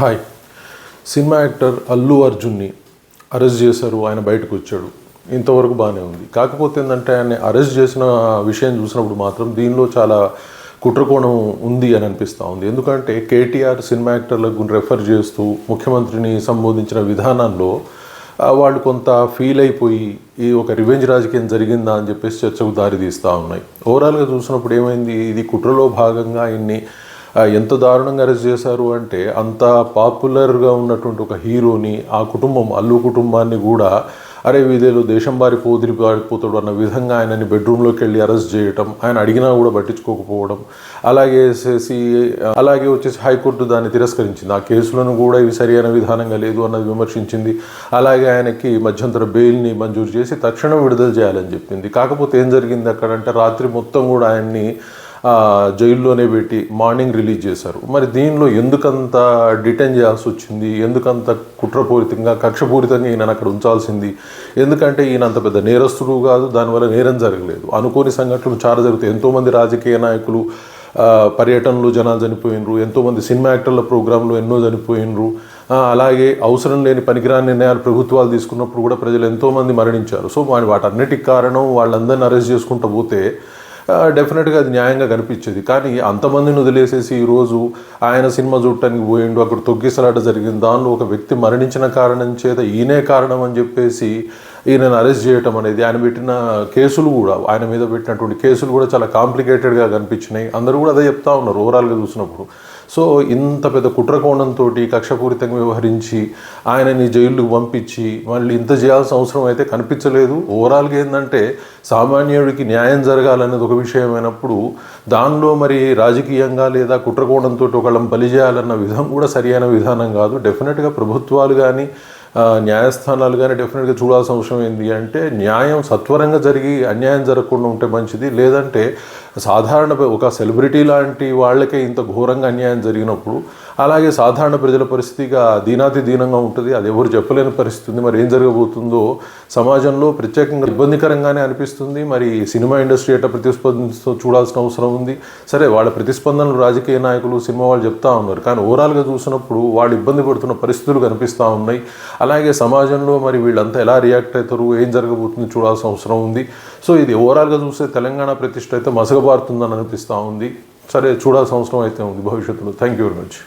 Hi. Cinema actor Allu అర్జున్ని arrest చేశారు ఆయన బయటకు వచ్చాడు. ఇంతవరకు బాగానే ఉంది. కాకపోతే ఏంటంటే ఆయన అరెస్ట్ చేసిన విషయం చూసినప్పుడు మాత్రం దీనిలో చాలా కుట్రకోణం ఉంది అని అనిపిస్తూ ఉంది. ఎందుకంటే కేటీఆర్ సినిమా యాక్టర్లకు రెఫర్ చేస్తూ ముఖ్యమంత్రిని సంబోధించిన విధానంలో వాళ్ళు కొంత ఫీల్ అయిపోయి ఈ ఒక రివెంజ్ రాజకీయం జరిగిందా అని చెప్పేసి చర్చకు దారి తీస్తూ ఉన్నాయి ఓవరాల్గా చూసినప్పుడు ఏమైంది? ఇది కుట్రలో భాగంగా ఇన్ని ఎంత దారుణంగా అరెస్ట్ చేశారు అంటే అంత పాపులర్గా ఉన్నటువంటి ఒక హీరోని ఆ కుటుంబం అల్లు కుటుంబాన్ని కూడా అరే వీదేలో దేశం బారి పోదిరి పారిపోతాడు అన్న విధంగా ఆయనని బెడ్రూమ్లోకి వెళ్ళి అరెస్ట్ చేయటం ఆయన అడిగినా కూడా పట్టించుకోకపోవడం అలాగే చేసి అలాగే వచ్చేసి హైకోర్టు దాన్ని తిరస్కరించింది. ఆ కేసులను కూడా ఇవి సరైన విధానంగా లేదు అన్నది విమర్శించింది. అలాగే ఆయనకి మధ్యంతర బెయిల్ని మంజూరు చేసి తక్షణం విడుదల చేయాలని చెప్పింది. కాకపోతే ఏం జరిగింది అక్కడ అంటే రాత్రి మొత్తం కూడా ఆయన్ని జైల్లోనే పెట్టి మార్నింగ్ రిలీజ్ చేశారు. మరి దీనిలో ఎందుకంత డిటైన్ చేయాల్సి వచ్చింది? ఎందుకంత కుట్రపూరితంగా కక్షపూరితంగా ఈయన అక్కడ ఉంచాల్సింది? ఎందుకంటే ఈయన అంత పెద్ద నేరస్తుడు కాదు దానివల్ల నేరం జరగలేదు. అనుకోని సంఘటనలు చాలా జరుగుతాయి. ఎంతోమంది రాజకీయ నాయకులు పర్యటనలు జనాలు చనిపోయినరు ఎంతోమంది సినిమా యాక్టర్ల ప్రోగ్రాంలు ఎన్నో చనిపోయినరు. అలాగే అవసరం లేని పనికిరాని నిర్ణయాలు ప్రభుత్వాలు తీసుకున్నప్పుడు కూడా ప్రజలు ఎంతోమంది మరణించారు. సో వాటి వాటన్నిటికి కారణం వాళ్ళందరిని అరెస్ట్ చేసుకుంటూ పోతే డెఫినెట్గా అది న్యాయంగా కనిపించేది. కానీ అంతమందిని వదిలేసేసి ఈరోజు ఆయన సినిమా చూడటానికి పోయిండు అక్కడ తొగ్గిసలాట జరిగింది. దానిలో ఒక వ్యక్తి మరణించిన కారణం చేత ఈయనే కారణం అని చెప్పేసి ఈయనను అరెస్ట్ చేయటం అనేది ఆయన పెట్టిన కేసులు కూడా ఆయన మీద పెట్టినటువంటి కేసులు కూడా చాలా కాంప్లికేటెడ్గా కనిపించినాయి. అందరూ కూడా అదే చెప్తా ఉన్నారు ఓవరాల్గా చూసినప్పుడు. సో ఇంత పెద్ద కుట్రకోణంతో కక్షపూరితంగా వ్యవహరించి ఆయనని జైలుకు పంపించి మళ్ళీ ఇంత చేయాల్సిన అవసరం అయితే కనిపించలేదు. ఓవరాల్గా ఏంటంటే సామాన్యుడికి న్యాయం జరగాలనేది ఒక విషయమైనప్పుడు దానిలో మరి రాజకీయంగా లేదా కుట్రకోణంతో ఒకళ్ళని బలి చేయాలన్న విధం కూడా సరియైన విధానం కాదు. డెఫినెట్గా ప్రభుత్వాలు కానీ న్యాయస్థానాలు కానీ డెఫినెట్గా చూడాల్సిన అవసరం ఏంటి అంటే న్యాయం సత్వరంగా జరిగి అన్యాయం జరగకుండా ఉంటే మంచిది. లేదంటే సాధారణ ఒక సెలబ్రిటీ లాంటి వాళ్ళకే ఇంత ఘోరంగా అన్యాయం జరిగినప్పుడు అలాగే సాధారణ ప్రజల పరిస్థితిగా దీనాతి దీనంగా ఉంటుంది. అది ఎవరు చెప్పలేని పరిస్థితి మరి ఏం జరగబోతుందో సమాజంలో ప్రత్యేకంగా ఇబ్బందికరంగానే అనిపిస్తుంది. మరి సినిమా ఇండస్ట్రీ ఎట్లా ప్రతిస్పందిస్తూ చూడాల్సిన అవసరం ఉంది. సరే వాళ్ళ ప్రతిస్పందనలు రాజకీయ నాయకులు సినిమా వాళ్ళు చెప్తా ఉన్నారు. కానీ ఓవరాల్గా చూసినప్పుడు వాళ్ళు ఇబ్బంది పడుతున్న పరిస్థితులు కనిపిస్తూ ఉన్నాయి. అలాగే సమాజంలో మరి వీళ్ళంతా ఎలా రియాక్ట్ అవుతారు ఏం జరగబోతుంది చూడాల్సిన అవసరం ఉంది. సో ఇది ఓవరాల్గా చూస్తే తెలంగాణ ప్రతిష్ట అయితే మసగబారుతుందని అనిపిస్తూ ఉంది. సరే చూడాల్సిన అవసరం అయితే ఉంది భవిష్యత్తులో. Thank you very much